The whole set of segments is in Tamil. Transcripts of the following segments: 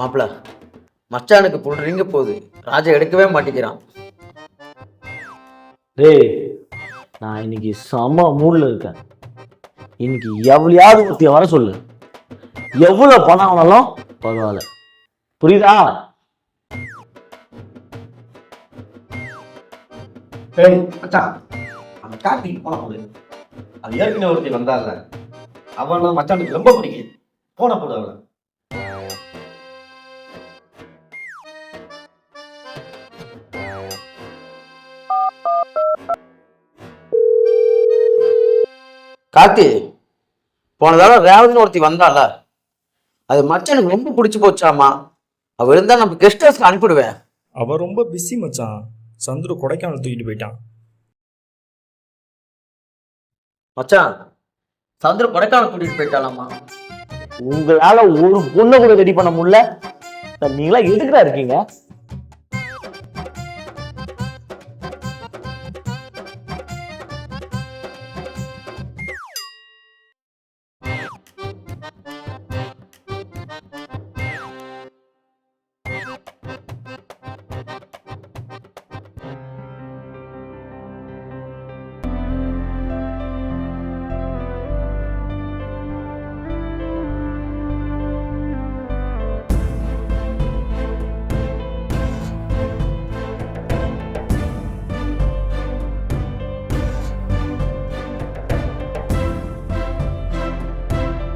மாப்பிள மச்சானுக்கு புல் ரிங்க போகுது. ராஜா எடுக்கவே மாட்டேங்கிறான். டேய் நான் இன்னைக்கு செம மூடில் இருக்கேன். இன்னைக்கு எவ்வளையாவது ஒருத்திய வர சொல்லு. எவ்வளோ பணம் ஆனாலும் பரவாயில்ல. புரியுதா? ஏய் மச்சான் அந்த கார்த்திக் போன போடு அது ஏற்கனவே ஒருத்தி வந்தால அவன் மச்சானுக்கு ரொம்ப பிடிக்கும். போன போடு அவளை கார்த்தி போன தடவை ரேவதின்னு ஒருத்தி வந்தால அது மச்சானுக்கு ரொம்ப பிடிச்சி போச்சாமா? அவ இருந்தா நம்ம கெஸ்ட் ஹவுஸ்க்கு அனுப்பிடுவேன். அவ ரொம்ப பிஸி மச்சான். சந்துரு கொடைக்கானல் தூக்கிட்டு போயிட்டான். மச்சான் சந்திர கொடைக்கானல் கூட்டிட்டு போயிட்டாலாமா உங்களால ஒரு பொண்ணை கூட ரெடி பண்ண முடியல. நீங்களா எதுக்குடா இருக்கீங்க?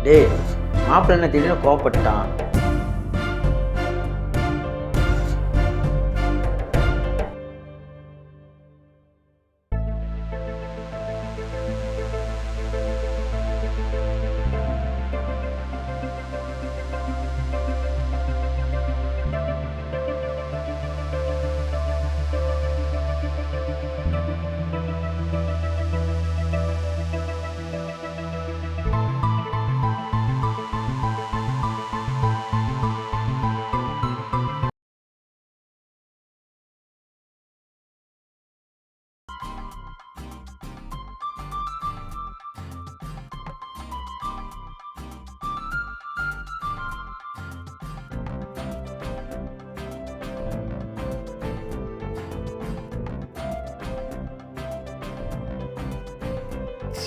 டேய் மாப்பிள்ளை என்ன திடீர்னு கோவப்பட்டான்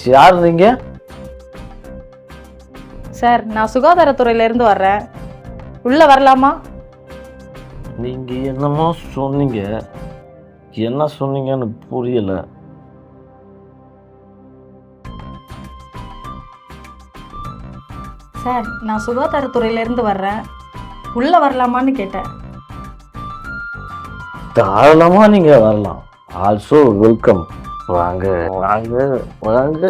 யார் நீங்க? சார் நான் சுகாதாரத்துறையில இருந்து வர்றேன். உள்ள வரலாமா? நீங்க என்னமோ சொன்னீங்க. என்ன சொன்னீங்கன்னு புரியல. சார் நான் சுகாதாரத்துறையில இருந்து வர்றேன். உள்ள வரலாமான்னு கேட்டேன். தாராளமா நீங்க வரலாம். ஆல்சோ வெல்கம் வாங்க வாங்க வாங்க.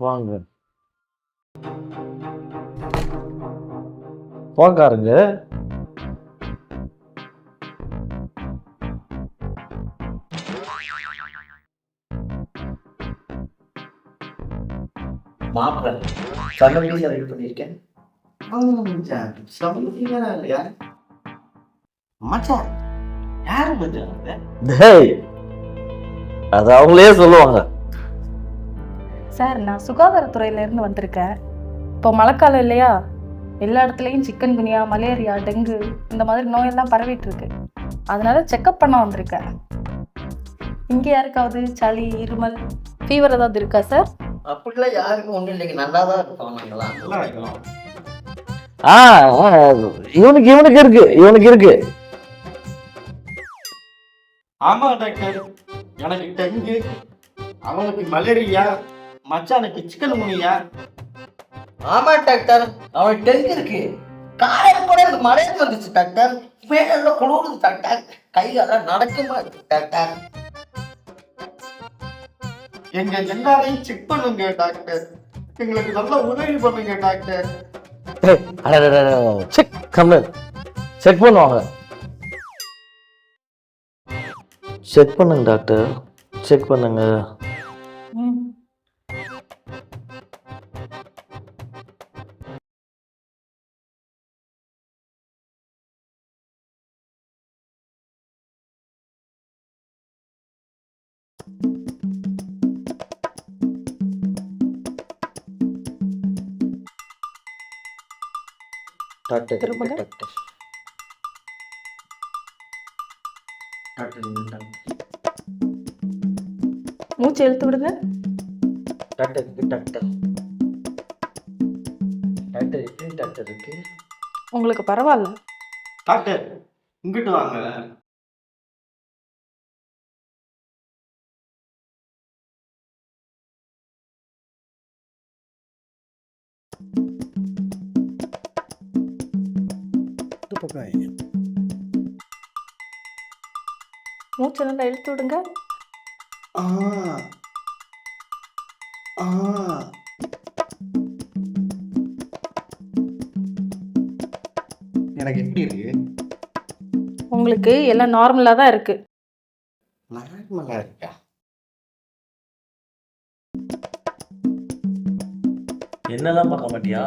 வாங்க. உக்காருங்க மாப்பிள்ளை. சண்டை பண்ணியிருக்கேன் மச்சான் யார்? மச்சான் யாரு மச்சான் அது? டேய் அது அவங்களே சொல்லுவாங்க. சார் நான் சுகாதாரத்துறையில இருந்து வந்திருக்கேன். இப்போ மழைக்காலம் இல்லையா? எல்லா இடத்துலையும் சிக்கன் குனியா மலேரியா டெங்கு இந்த மாதிரி நோயெல்லாம் பரவிட்டு இருக்கு. அதனால செக்கப் பண்ண வந்திருக்கேன். இங்கே யாருக்காவது சளி இருமல் ஃபீவர் ஏதாவது இருக்கா சார்? அப்படிலாம் யாருக்கும் ஒன்றும் இல்லைங்க. நல்லா தான் இருக்கோம் நாங்களாம் நல்லா வைக்கலாம் ஆ ஆ, இவனுக்கு இவனுக்கு இருக்கு இவனுக்கு இருக்கு. ஆமா டாக்டர். எனக்கு டெங்கு அவனுக்கு மலேரியா மச்சானுக்கு சிக்கன் முனியா. ஆமா டாக்டர். அவனுக்கு டெங்கு இருக்கு. காலையில கூட எனக்கு மழையே வந்துச்சு டாக்டர். மேல குளிருது டாக்டர். கைகால நடக்குமா இருக்கு டாக்டர். எங்க எல்லாரையும் செக் பண்ணுங்க டாக்டர். எங்களுக்கு நல்ல உதவி பண்ணுங்க டாக்டர். செக் கம்மு செக் பண்ணுவாங்க. செக் பண்ணுங்க டாக்டர் செக் பண்ணுங்க. டாக்டர் டாக்டர் டாக்டர் மூச்சு இழுத்து விடுங்க. உங்களுக்கு பரவாயில்ல டாக்டர் இங்கிட்டு வாங்க. மூச்சு நல்லா இழுத்து விடுங்க. ஆ. ஆ. எனக்கு எப்படி இருக்கு? உங்களுக்கு எல்லாம் நார்மலாக தான் இருக்கு. நார்மலா இருக்கா? என்னெல்லாம் பார்க்க மாட்டியா?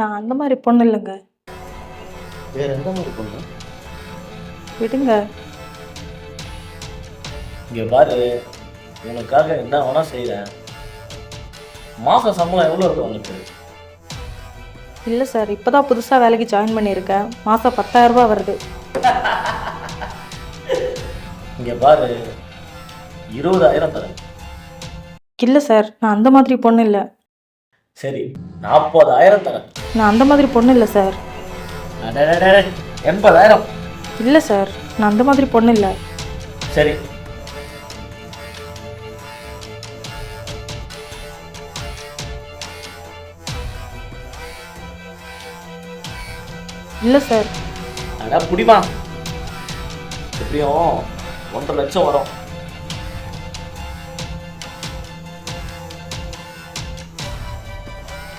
நான் அந்த மாதிரி பொண்ணு இல்லைங்க. வேற எந்த மாதிரி பொண்ணு? விடுங்க. இங்க பாரு உனக்காக என்ன வேணா செய்றேன். மாச சம்பளம் எவ்வளோ இருக்கும் உனக்கு? இல்லை சார் இப்போ தான் புதுசாக வேலைக்கு ஜாயின் பண்ணியிருக்கேன். மாதம் பத்தாயிரம் ரூபாய் வருது. இங்க பாரு இருபதாயிரம் தரேன். இல்லை சார் நான் அந்த மாதிரி பொண்ணு இல்லை. சரி நாற்பதாயிரம் தரேன். நான் அந்த மாதிரி பொண்ணு இல்லை சார். எண்பதாயிரம். இல்லை சார். நான் அந்த மாதிரி பொண்ணு இல்லை. சரி. இல்லை சார். அடா புடிமா. எப்படியும் ஒன்றரை லட்சம் வரும்.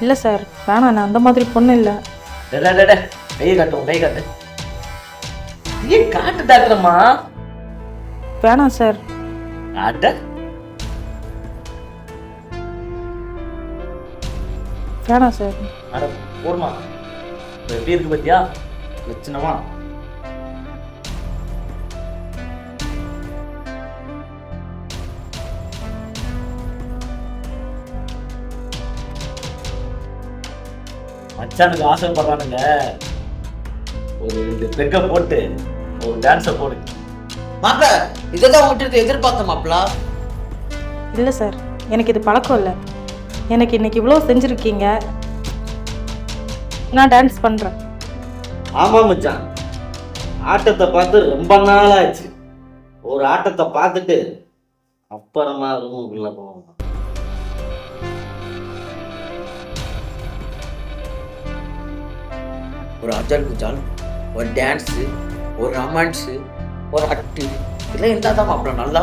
இல்லை சார் வேணாம் நான் அந்த மாதிரி பொண்ணு இல்லை. கை காட்டும் கை காட்டு. ஏன் காட்டு டாக்டர்மா? வேணாம் சார். அட. வேணாம் சார். அட போடுமா. இப்ப எப்படி இருக்கு பத்தியா? லட்சணமா. மச்சானுக்கு ஆசைப்படுறானுங்க. ஒரு ரெண்டு பெக்க போட்டு ஒரு டான்ஸை போடு. மாப்பிள இதெல்லாம் உங்ககிட்ட எதிர்பார்த்த மாப்பிள. இல்லை சார் எனக்கு இது பழக்கம் இல்லை. எனக்கு இன்னைக்கு இவ்வளோ செஞ்சுருக்கீங்க. நான் டான்ஸ் பண்ணுறேன் ஆமா மச்சான். ஆட்டத்தை பார்த்து ரொம்ப நாள் ஆச்சு ஒரு ஆட்டத்தை பார்த்துட்டு அப்புறமா ரூமுக்குள்ள போவோம். ஒரு அஜல் குஜால் ஒரு டான்ஸு ஒரு ரொமான்ஸு ஒரு அட்டு இதெல்லாம் இருந்தால் தான் அப்புறம் நல்லா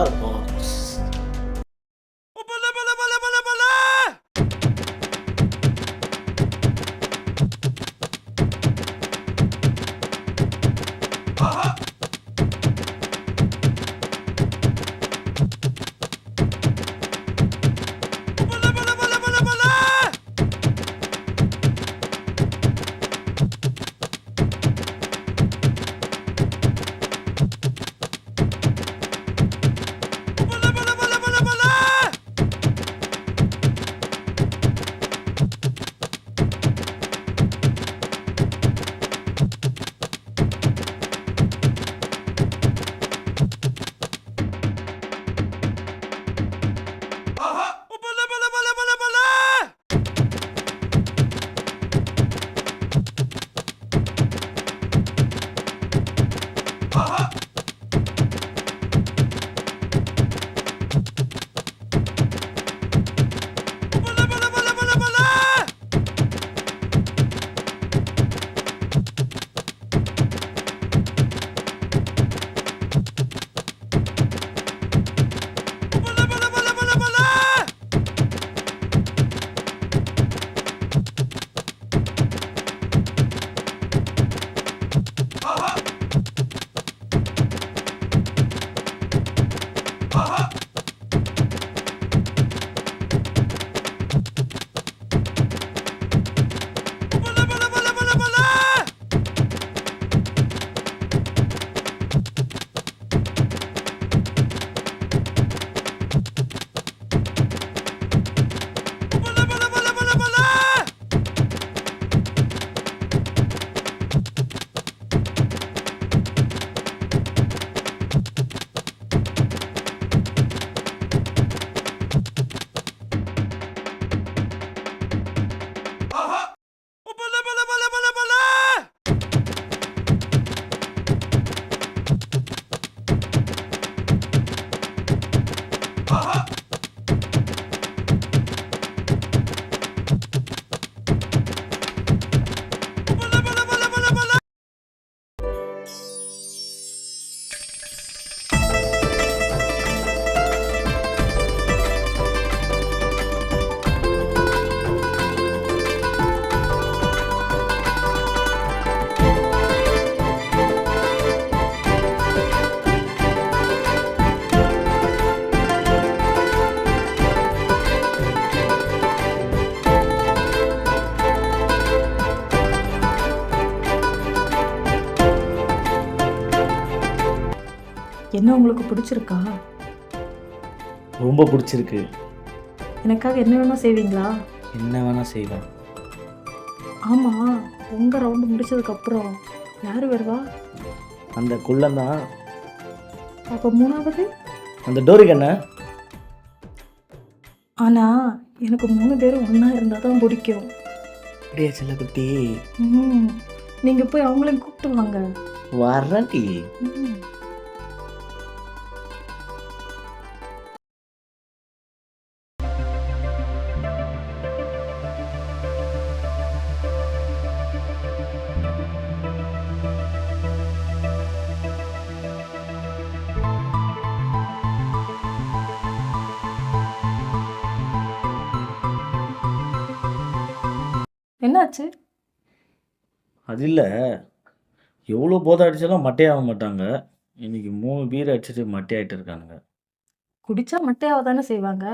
என்ன உங்களுக்கு பிடிச்சிருக்கா? ரொம்ப பிடிச்சிருக்கு. எனக்காக என்ன வேணா செய்வீங்களா? என்ன வேணா செய்வேன் ஆமா உங்க ரவுண்டு முடிச்சதுக்கு அப்புறம் யாரு வருவா? அந்த குள்ளம் தான். அப்ப மூணாவது? அந்த டோருக்கு என்ன ஆனா எனக்கு மூணு பேரும் ஒண்ணா இருந்தா தான் பிடிக்கும். அப்படியே செல்லக்குட்டி ம் நீங்க போய் அவங்களையும் கூப்பிட்டு வாங்க. வரண்டி ம். என்னாச்சு? அது இல்லை. எவ்வளோ போதை அடித்தாலும் மட்டையாக மாட்டாங்க. இன்னைக்கு மூணு பீர் அடிச்சுட்டு மட்டையாயிட்டு இருக்கானுங்க. குடிச்சா மட்டையாவ தானே செய்வாங்க?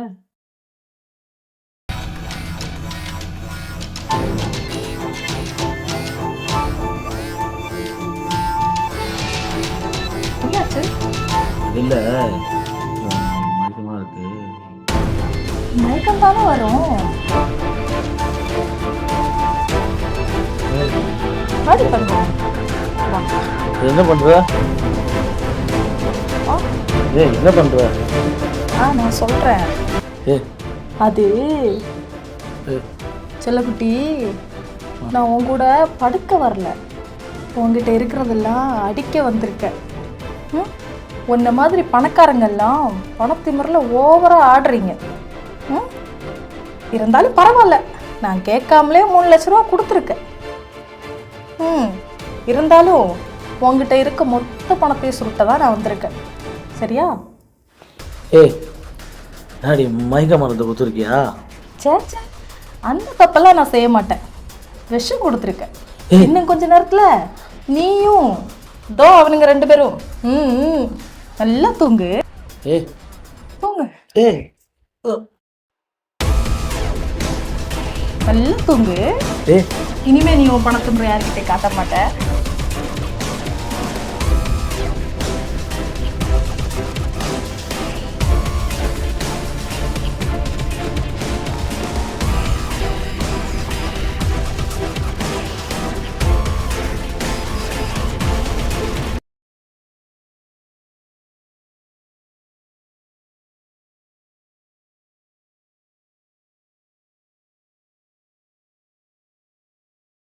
என்னாச்சு? அது இல்லை. மயக்கமாக இருக்கு. மயக்கம் தானே வரும். வாடி பண்ணுவோம் என்ன பண்ணுற ஆ? ஏய் என்ன பண்ணுற ஆ நான் சொல்கிறேன் ஏய் அது செல்லக்குட்டி நான் உன் கூட படுக்க வரல. உங்ககிட்ட இருக்கிறதெல்லாம் அடிக்க வந்திருக்கேன்? உன்னை மாதிரி பணக்காரங்கெல்லாம் பணத்திமிரில் ஓவராக ஆடுறீங்க? இருந்தாலும் பரவாயில்ல. நான் கேட்காமலே மூணு லட்ச ரூபா கொடுத்துருக்கேன். ம் இருந்தாலும் உங்ககிட்ட இருக்க மொத்த பணத்தையும் சுருட்ட தான் நான் வந்திருக்கேன். சரியா? ஏய் டாடி மயக்க மரத்தை கொடுத்துருக்கியா? சே சே அந்த தப்பெல்லாம் நான் செய்ய மாட்டேன். விஷம் கொடுத்துருக்கேன். இன்னும் கொஞ்ச நேரத்துல நீயும் தோ அவனுங்க ரெண்டு பேரும். ம். நல்லா தூங்கு. ஏய். தூங்கு. ஏய். நல்லா தூங்கு. ஏய். இனிமே நீ உன் பணத்தை யார்கிட்ட காட்ட மாட்டேன்